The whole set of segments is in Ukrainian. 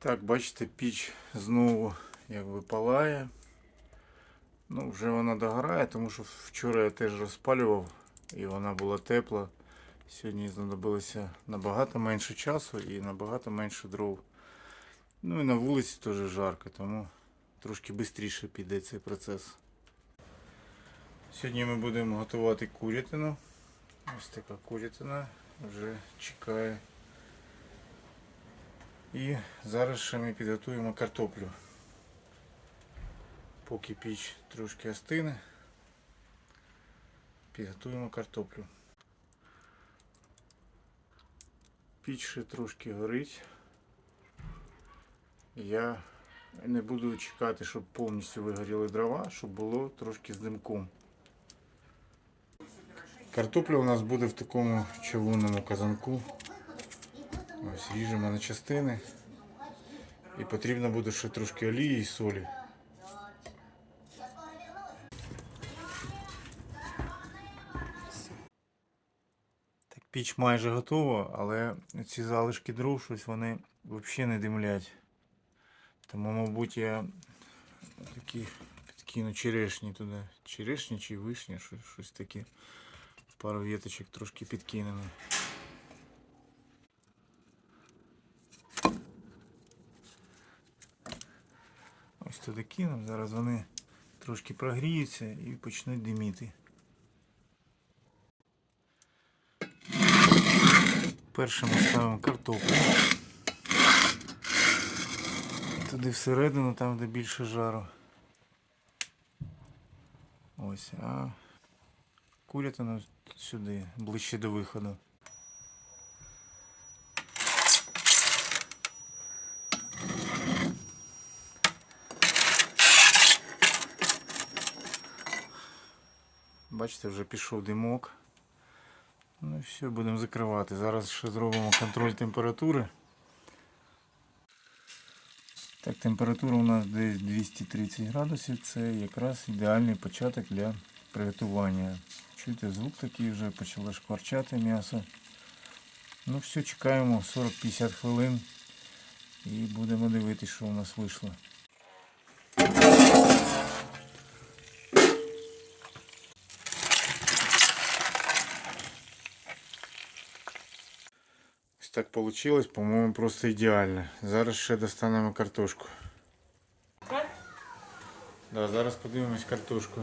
Так, бачите, піч знову якби палає. Ну, вже вона догорає, тому що вчора я теж розпалював і вона була тепла. Сьогодні знадобилося набагато менше часу і набагато менше дров. Ну і на вулиці теж жарко, тому трошки швидше піде цей процес. Сьогодні ми будемо готувати курятину. Ось така курятина вже чекає. І зараз ще ми підготуємо картоплю. Поки піч трошки остине, підготуємо картоплю. Піч ще трошки горить. Я не буду чекати, щоб повністю вигоріли дрова, щоб було трошки з димком. Картопля у нас буде в такому чавунному казанку. Ось ріжемо на частини. І потрібно буде ще трошки олії і солі. Так, піч майже готова, але ці залишки дров щось вони взагалі не димлять. Тому, мабуть, я такі підкину черешні туди. Черешні чи вишні, щось, таке. Пару віточок трошки підкинемо. Ось туди кинемо, зараз вони трошки прогріються і почнуть диміти. Першим ставимо картоплю. Туди всередину, там де більше жару. Ось, а курятину сюди, ближче до виходу. Бачите, вже пішов димок. Ну і все, будемо закривати. Зараз ще зробимо контроль температури. Так, температура у нас десь 230 градусів. Це якраз ідеальний початок для приготування. Чуєте, звук такий вже почало шкварчати м'ясо. Ну все, чекаємо 40-50 хвилин і будемо дивитися, що у нас вийшло. Так вийшло, по-моєму, просто ідеально. Зараз ще достанемо картошку. Да, зараз подивимось картошку.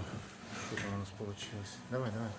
Що там у нас вийшло. Давай, давай.